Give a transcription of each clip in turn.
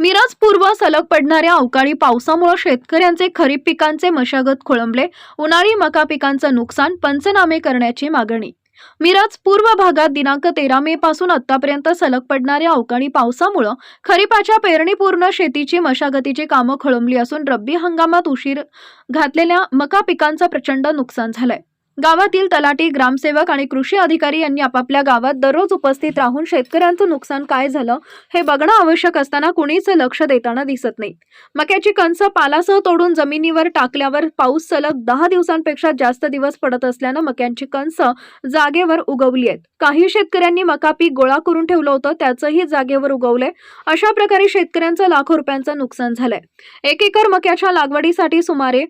मिराज पूर्व सलग पडणाऱ्या अवकाळी पावसामुळे शेतकऱ्यांचे खरीप पिकांचे मशागत खोळंबले. उन्हाळी मका पिकांचं नुकसान पंचनामे करण्याची मागणी. मिराज पूर्व भागात दिनांक तेरा मे पासून आतापर्यंत सलग पडणाऱ्या अवकाळी पावसामुळे खरीपाच्या पेरणीपूर्ण शेतीची मशागतीची कामं खोळंबली असून रब्बी हंगामात उशीर घातलेल्या मका पिकांचं प्रचंड नुकसान झालंय. गावातील तलाठी ग्रामसेवक आणि कृषी अधिकारी यांनी आपापल्या गावात दररोज उपस्थित राहून शेतकऱ्यांचं नुकसान काय झालं हे बघणं आवश्यक असताना कुणीच लक्ष देताना दिसत नाही. मक्याची कणसं पालासह तोडून जमिनीवर टाकल्यावर पाऊस सलग दहा दिवसांपेक्षा जास्त दिवस पडत असल्यानं मक्यांची कणसं जागेवर उगवली आहेत. काही शेतकऱ्यांनी मका पीक गोळा करून ठेवलं होतं त्याचंही जागेवर उगवलंय. अशा प्रकारे शेतकऱ्यांचं लाखो रुपयांचं नुकसान झालंय. एक एकर मक्याच्या लागवडीसाठी सुमारे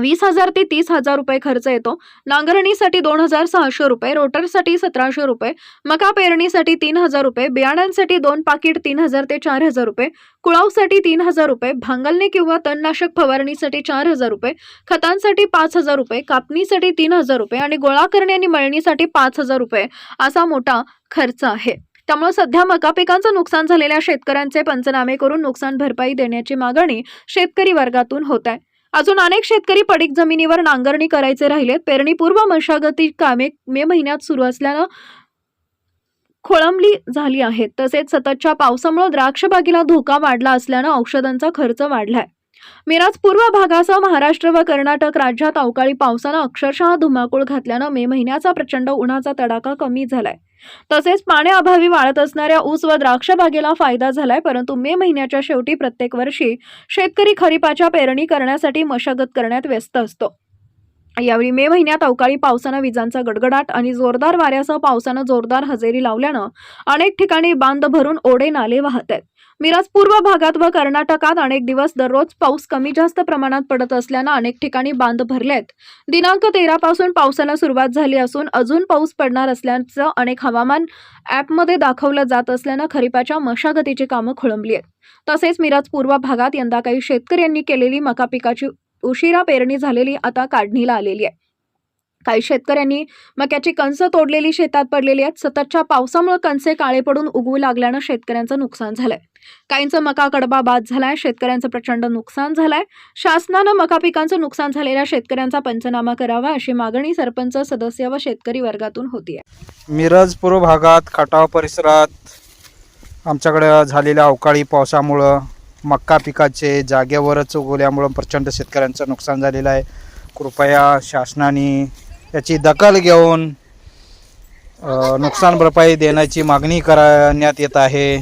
वीस हजार ते तीस हजार रुपये खर्च येतो. नांगरणीसाठी दोन हजार सहाशे रुपये रोटरसाठी सतराशे रुपये मका पेरणीसाठी तीन हजार रुपये बियाण्यांसाठी दोन पाकिट तीन हजार ते चार हजार रुपये कुळावसाठी तीन हजार रुपये भांगलणे किंवा तणनाशक फवारणीसाठी चार हजार रुपये खतांसाठी पाच हजार रुपये कापणीसाठी तीन हजार रुपये आणि गोळा करणे आणि मळणीसाठी पाच हजार रुपये असा मोठा खर्च आहे. त्यामुळे सध्या मका पिकांचं नुकसान झालेल्या शेतकऱ्यांचे पंचनामे करून नुकसान भरपाई देण्याची मागणी शेतकरी वर्गातून होत आहे. अजून अनेक शेतकरी पडीक जमिनीवर नांगरणी करायचे राहिलेत. पेरणीपूर्व मशागती कामे मे महिन्यात सुरू असल्यानं खोळंबली झाली आहेत. तसेच सततच्या पावसामुळे द्राक्ष बागेला धोका वाढला असल्यानं औषधांचा खर्च वाढलाय. मिराज पूर्व भागासह महाराष्ट्र व कर्नाटक राज्यात अवकाळी पावसानं अक्षरशः धुमाकूळ घातल्यानं मे महिन्याचा प्रचंड उन्हाचा तडाखा कमी झालाय. तसेच पाण्याअभावी वाढत असणाऱ्या ऊस व द्राक्ष बागेला फायदा झालाय परंतु मे महिन्याच्या शेवटी प्रत्येक वर्षी शेतकरी खरीपाच्या पेरणी करण्यासाठी मशागत करण्यात व्यस्त असतो. यावेळी मे महिन्यात अवकाळी पावसानं विजांचा गडगडाट आणि जोरदार वाऱ्यासह पावसानं जोरदार हजेरी लावल्यानं अनेक ठिकाणी बांध भरून ओढे नाले वाहत आहेत. मिराज पूर्व भागात व कर्नाटकात अनेक दिवस दररोज पाऊस कमी जास्त प्रमाणात पडत असल्यानं अनेक ठिकाणी बांध भरले आहेत. दिनांक तेरा पासून पावसाला सुरुवात झाली असून अजून पाऊस पडणार असल्याचं अनेक हवामान ॲपमध्ये दाखवलं जात असल्यानं खरीपाच्या मशागतीची कामं खोळंबली आहेत. तसेच मिराज पूर्व भागात यंदा काही शेतकऱ्यांनी केलेली मका पिकाची उशिरा पेरणी झालेली आता काढणीला आलेली आहे. काही शेतकऱ्यांनी मक्याची कंस तोडलेली शेतात पडलेली आहेत. सततच्या पावसामुळे कणसे काळे पडून उगवू लागल्यानं शेतकऱ्यांचं नुकसान झालंय. काहींचं मका कडबा बाद झालाय शेतकऱ्यांचं प्रचंड नुकसान झालंय. शासनानं मका पिकांचं नुकसान झालेल्या शेतकऱ्यांचा पंचनामा करावा अशी मागणी सरपंच सदस्य व शेतकरी वर्गातून होती आहे मिरजपूर भागात खटाव परिसरात आमच्याकडे झालेल्या अवकाळी पावसामुळं मक्का पिकाचे जागेवरच उगवल्यामुळं प्रचंड शेतकऱ्यांचं नुकसान झालेलं आहे. कृपया शासनाने याची दखल घेऊन नुकसान भरपाई देण्याची मागणी करण्यात येत आहे.